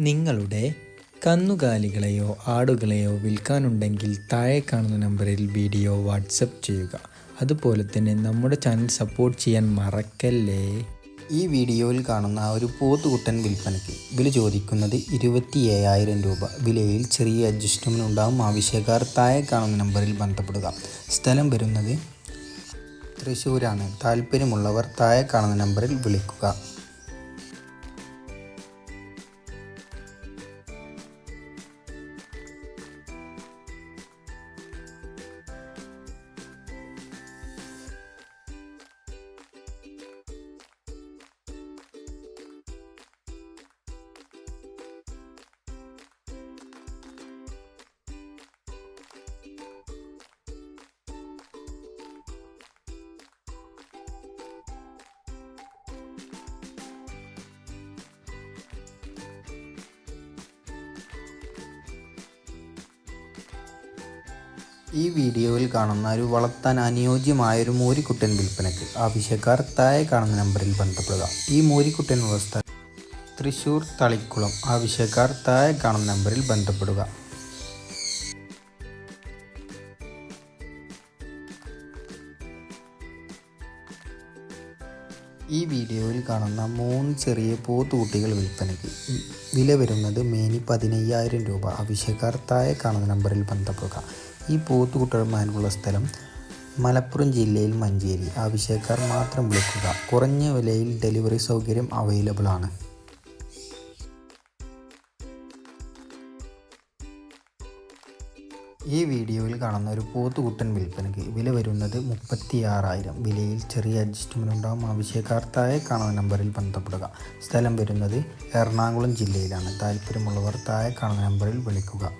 നിങ്ങളുടെ കന്നുകാലികളെയോ ആടുകളെയോ വിൽക്കാനുണ്ടെങ്കിൽ താഴെ കാണുന്ന നമ്പറിൽ വീഡിയോ വാട്സപ്പ് ചെയ്യുക. അതുപോലെ തന്നെ നമ്മുടെ ചാനൽ സപ്പോർട്ട് ചെയ്യാൻ മറക്കല്ലേ? ഈ വീഡിയോയിൽ കാണുന്ന ഒരു പോത്തുകുട്ടൻ വിൽപ്പനയ്ക്ക് വില ചോദിക്കുന്നത് ഇരുപത്തി ഏഴായിരം രൂപ. വിലയിൽ ചെറിയ അഡ്ജസ്റ്റ്മെന്റ് ഉണ്ടാകും ആവശ്യക്കാർ താഴെ കാണുന്ന നമ്പറിൽ ബന്ധപ്പെടുക. സ്ഥലം വരുന്നത് തൃശ്ശൂരാണ്. താല്പര്യമുള്ളവർ താഴെ കാണുന്ന നമ്പറിൽ വിളിക്കുക. ഈ വീഡിയോയിൽ കാണുന്ന ഒരു വളർത്താൻ അനുയോജ്യമായ ഒരു മോരിക്കുട്ടൻ വിൽപ്പനയ്ക്ക് ആവശ്യക്കാർ താഴെ കാണുന്ന നമ്പറിൽ ബന്ധപ്പെടുക. ഈ മോരിക്കുട്ടൻ വ്യവസ്ഥ തൃശൂർ തളിക്കുളം ആവശ്യക്കാർ താഴെ കാണുന്ന നമ്പറിൽ ബന്ധപ്പെടുക. ഈ വീഡിയോയിൽ കാണുന്ന മൂന്ന് ചെറിയ പോത്തുകുട്ടികൾ വിൽപ്പനയ്ക്ക് വില വരുന്നത് മേനി പതിനയ്യായിരം രൂപ. ആവശ്യക്കാർ താഴെ കാണുന്ന നമ്പറിൽ ബന്ധപ്പെടുക. ഈ പോത്തുകുട്ടികളുമായുള്ള സ്ഥലം മലപ്പുറം ജില്ലയിൽ മഞ്ചേരി. ആവശ്യക്കാർ മാത്രം വിളിക്കുക. കുറഞ്ഞ വിലയിൽ ഡെലിവറി സൗകര്യം അവൈലബിൾ ആണ്. ഈ വീഡിയോയിൽ കാണുന്ന ഒരു പോത്തുകുട്ടൻ വിൽപ്പനയ്ക്ക് വില വരുന്നത് മുപ്പത്തി ആറായിരം വിലയിൽ ചെറിയ അഡ്ജസ്റ്റ്മെന്റ് ഉണ്ടാകും ആവശ്യക്കാർ താഴെ കാണുന്ന നമ്പറിൽ ബന്ധപ്പെടുക. സ്ഥലം വരുന്നത് എറണാകുളം ജില്ലയിലാണ്. താല്പര്യമുള്ളവർ താഴെ കാണുന്ന നമ്പറിൽ വിളിക്കുക.